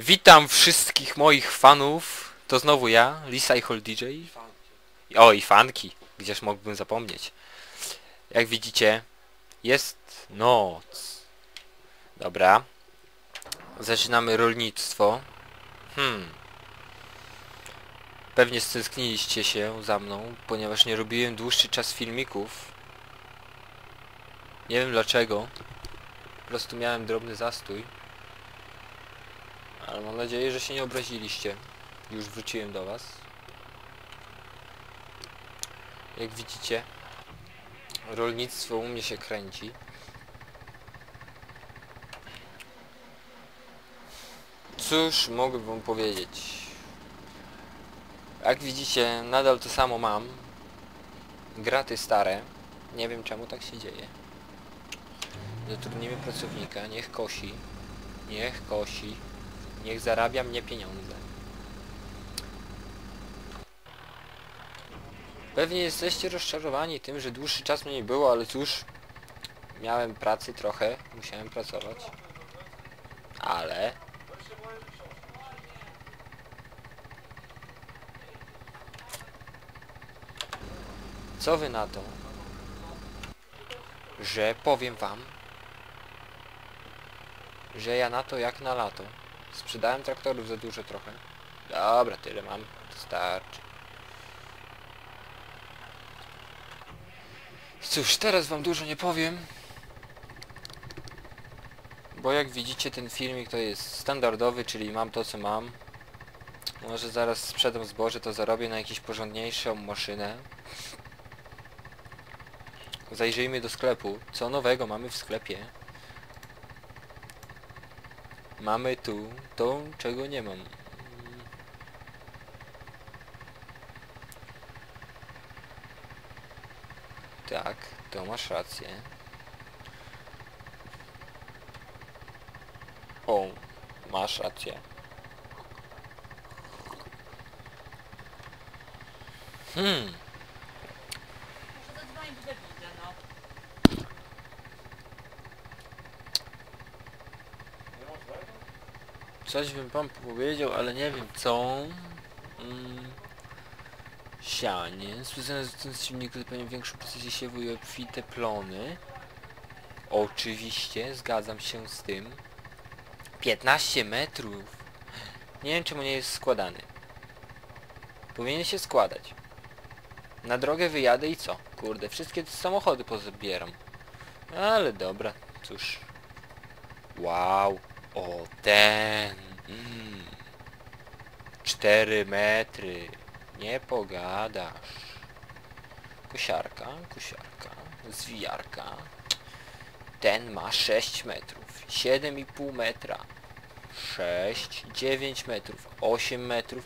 Witam wszystkich moich fanów. To znowu ja, Lisa i Hol DJ. O, i fanki. Gdzież mógłbym zapomnieć. Jak widzicie, jest noc. Dobra. Zaczynamy rolnictwo. Hmm. Pewnie stęskniliście się za mną, ponieważ nie robiłem dłuższy czas filmików. Nie wiem dlaczego. Po prostu miałem drobny zastój. Ale mam nadzieję, że się nie obraziliście. Już wróciłem do was. Jak widzicie, rolnictwo u mnie się kręci. Cóż mogę wam powiedzieć? Jak widzicie, nadal to samo mam. Graty stare. Nie wiem czemu tak się dzieje. Zatrudnimy pracownika, niech kosi. Niech kosi. Niech zarabia mnie pieniądze. Pewnie jesteście rozczarowani tym, że dłuższy czas mnie nie było, ale cóż, miałem pracy trochę, musiałem pracować. Ale... Co wy na to, że powiem wam, że ja na to jak na lato. Sprzedałem traktorów za dużo trochę. Dobra, tyle mam. Starczy. Cóż, teraz wam dużo nie powiem. Bo jak widzicie ten filmik to jest standardowy, czyli mam to co mam. Może zaraz sprzedam zboże, to zarobię na jakąś porządniejszą maszynę. Zajrzyjmy do sklepu. Co nowego mamy w sklepie? Mamy tu to, czego nie mam. Tak, to masz rację. O, masz rację. Hmm, Muszę zadzwonić do Dawida, no. Coś bym wam powiedział, ale nie wiem co. Mm. Sianie. Specjalnie z tym silniku zapewnią większą precyzję siewu i obfite plony. Oczywiście, zgadzam się z tym. 15 metrów. Nie wiem czemu nie jest składany. Powinien się składać. Na drogę wyjadę i co? Kurde, wszystkie samochody pozabieram. Ale dobra, cóż. Wow. O, ten. Mm. 4 metry. Nie pogadasz. Kosiarka, kosiarka, zwijarka. Ten ma 6 metrów. 7,5 metra. 6, 9 metrów, 8 metrów.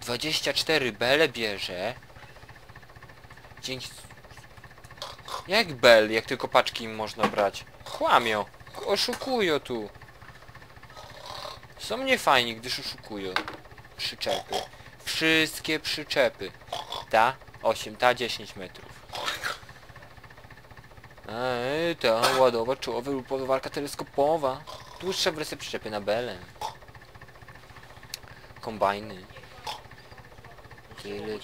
24 bele bierze. Dzięki... Jak bel, jak tylko paczki im można brać? Kłamią. Oszukują tu. Są niefajni, gdyż oszukują. Przyczepy. Wszystkie przyczepy. Ta 8, ta 10 metrów. Ej, ta ładowa czołowa lub ładowarka teleskopowa. Dłuższa wersja przyczepy na belę. Kombajny. Tyle.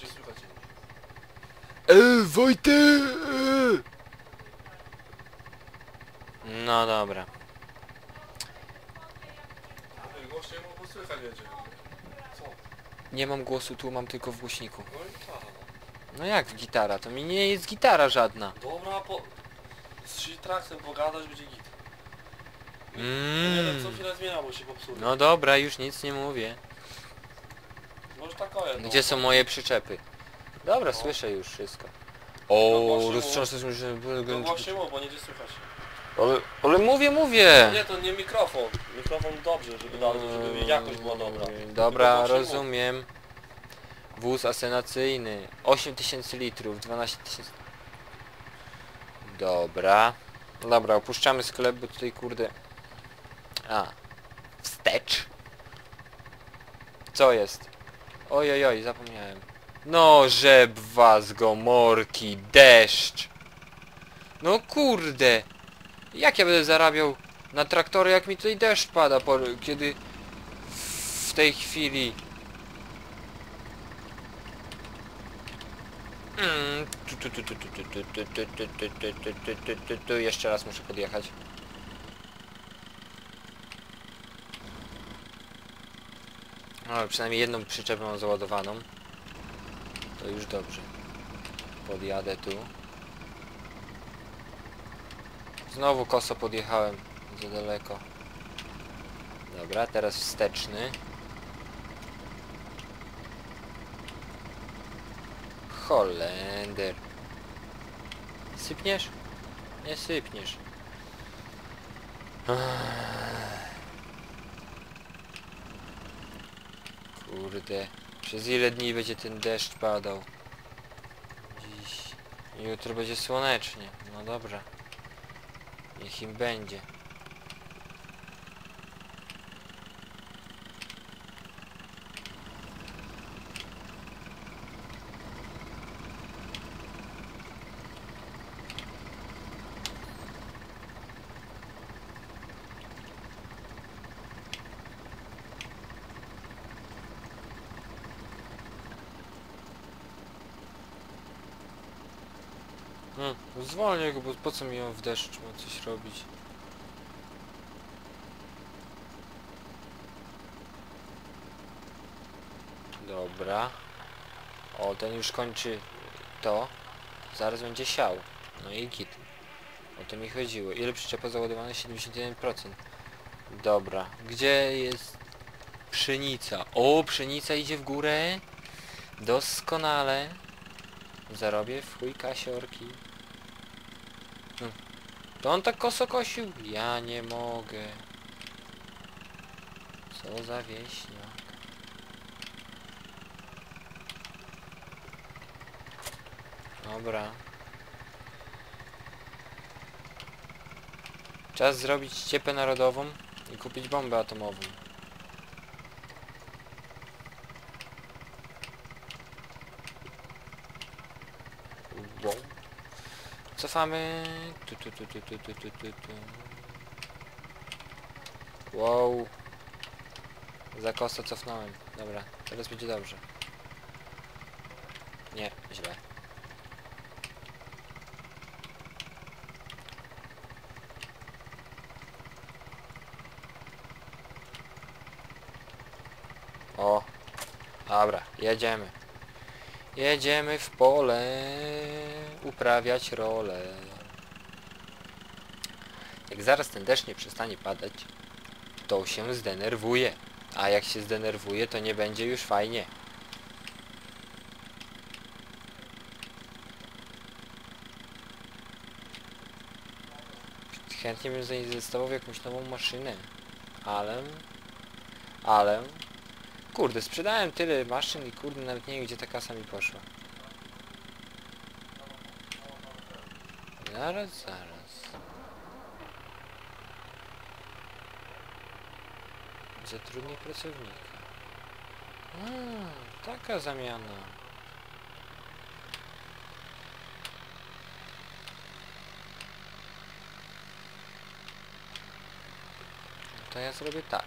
Wojtek! No dobra. Mu słychać będzie. Co? Nie mam głosu tu, mam tylko w głośniku. No i tak. No jak gitara? To mi nie jest gitara żadna. Dobra, po... Z Shitraxem pogadać będzie git. Nie wiem co Mm. chwilę zmienia, bo się popsuło. No dobra, już nic nie mówię. Może tak o jedno. Gdzie są moje przyczepy? Dobra, słyszę już wszystko. No O, właśnie, roztrząsnę się, że... No głośniej mów, bo nie będzie słychać. Ale, ale mówię, mówię! Nie, to nie mikrofon. Mikrofon dobrze, żeby, dać, żeby jakość była dobra. Dobra, rozumiem. Wóz asenacyjny. 8000 litrów, 12 tysięcy... Dobra. Dobra, opuszczamy sklep, bo tutaj kurde... A. Wstecz. Co jest? Oj, oj, zapomniałem. No, żeb was gomorki, deszcz. No kurde. Jak ja będę zarabiał na traktory, jak mi tutaj deszcz pada, po, kiedy w tej chwili... Mm. Jeszcze raz muszę podjechać. No, przynajmniej jedną przyczepę mam załadowaną. To już dobrze. Podjadę tu. Znowu koso podjechałem. Za daleko. Dobra, teraz wsteczny. Holender. Sypniesz? Nie sypniesz. Kurde. Przez ile dni będzie ten deszcz padał? Dziś. Jutro będzie słonecznie. No dobra. Niech im będzie. Hmm, zwolnię go, bo po co mi on w deszczu coś robić? Dobra. O, ten już kończy to. Zaraz będzie siał. No i git. O to mi chodziło. Ile przyczepa załadowane? 71%. Dobra. Gdzie jest pszenica? O, pszenica idzie w górę. Doskonale. Zarobię w chuj kasiorki. Hm. To on tak koso kosił? Ja nie mogę. Co za wieśniak. Dobra. Czas zrobić ściepę narodową i kupić bombę atomową. Wow. Cofamy. Tu, tu, tu, tu, tu, tu, tu, tu, tu. Wow. Za kosto cofnąłem. Dobra, teraz będzie dobrze. Nie, źle. O, dobra, jedziemy. Jedziemy w pole uprawiać rolę. Jak zaraz ten deszcz nie przestanie padać, to się zdenerwuje. A jak się zdenerwuje, to nie będzie już fajnie. Chętnie bym zainwestował w jakąś nową maszynę. Ale... Ale... Kurde, sprzedałem tyle maszyn i kurde nawet nie wiem gdzie ta kasa mi poszła. Zaraz, zaraz. Zatrudnij pracownika. A, taka zamiana. No to ja zrobię tak.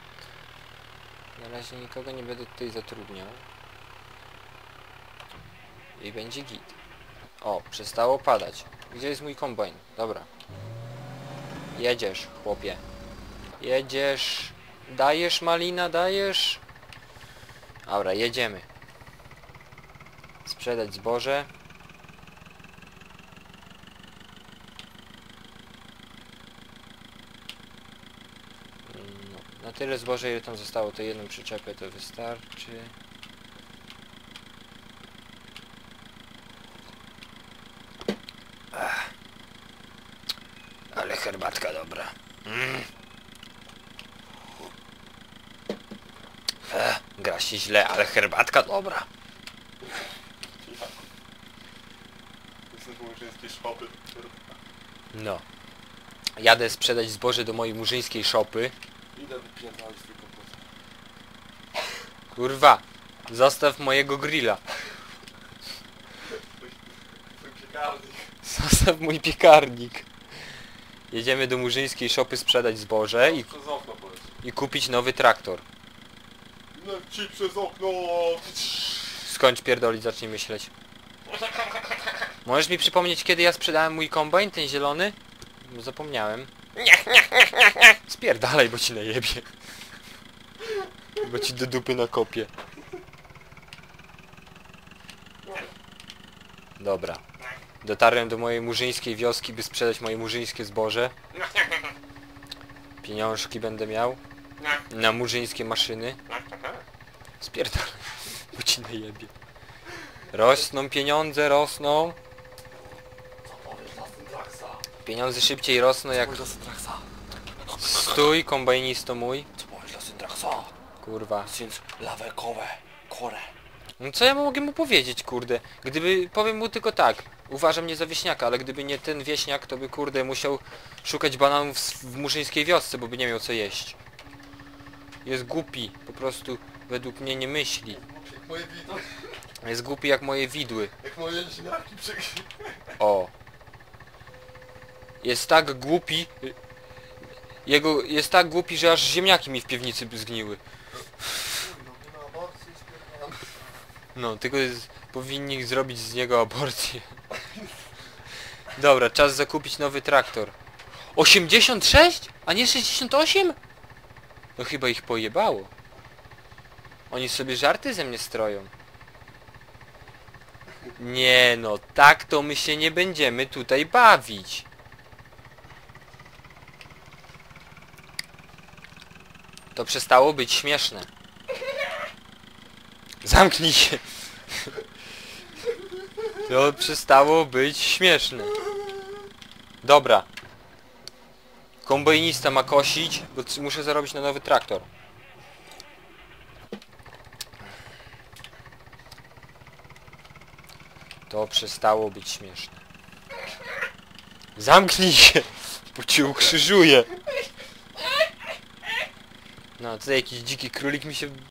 Na razie nikogo nie będę tutaj zatrudniał. I będzie git. O, przestało padać. Gdzie jest mój kombajn? Dobra. Jedziesz, chłopie. Jedziesz. Dajesz, malina, dajesz. Dobra, jedziemy. Sprzedać zboże. No, na tyle zboża, ile tam zostało, to jedną przyczepę to wystarczy. Ach. Ale herbatka dobra. Mm. Ech, gra się źle, ale herbatka dobra. No. Jadę sprzedać zboże do mojej murzyńskiej szopy. Swój komputer. Kurwa, zostaw mojego grilla. Zostaw mój piekarnik. Jedziemy do murzyńskiej szopy sprzedać zboże i, i kupić nowy traktor. Wypnę ci przez okno. Skończ pierdolić, zacznij myśleć. Możesz mi przypomnieć, kiedy ja sprzedałem mój kombajn, ten zielony? Bo zapomniałem. Spierdalaj, bo ci najebie. Bo ci do dupy nakopie. Dobra. Dotarłem do mojej murzyńskiej wioski, by sprzedać moje murzyńskie zboże. Pieniążki będę miał. Na murzyńskie maszyny. Spierdalaj, bo ci najebie. Rosną pieniądze, rosną. Pieniądze szybciej rosną jak... Stój, kombajnisto mój. Co powiesz? Kurwa. Synt lawekowe. Kore. No co ja mogę mu powiedzieć, kurde? Gdyby, powiem mu tylko tak, uważam mnie za wieśniaka, ale gdyby nie ten wieśniak, to by, kurde, musiał szukać bananów w murzyńskiej wiosce, bo by nie miał co jeść. Jest głupi, po prostu według mnie nie myśli. Jak moje widły. Jest głupi jak moje widły. Jak moje ziemniaki przegrzy. O. Jest tak głupi... Jego... Jest tak głupi, że aż ziemniaki mi w piwnicy by zgniły. No. No, tylko jest, powinni zrobić z niego aborcję. Dobra, czas zakupić nowy traktor. 86? A nie 68? No chyba ich pojebało. Oni sobie żarty ze mnie stroją. Nie no, tak to my się nie będziemy tutaj bawić. To przestało być śmieszne. Zamknij się. To przestało być śmieszne. Dobra. Kombajnista ma kosić, bo muszę zarobić na nowy traktor. To przestało być śmieszne. Zamknij się, bo cię ukrzyżuję. No, tutaj jakiś dziki królik mi się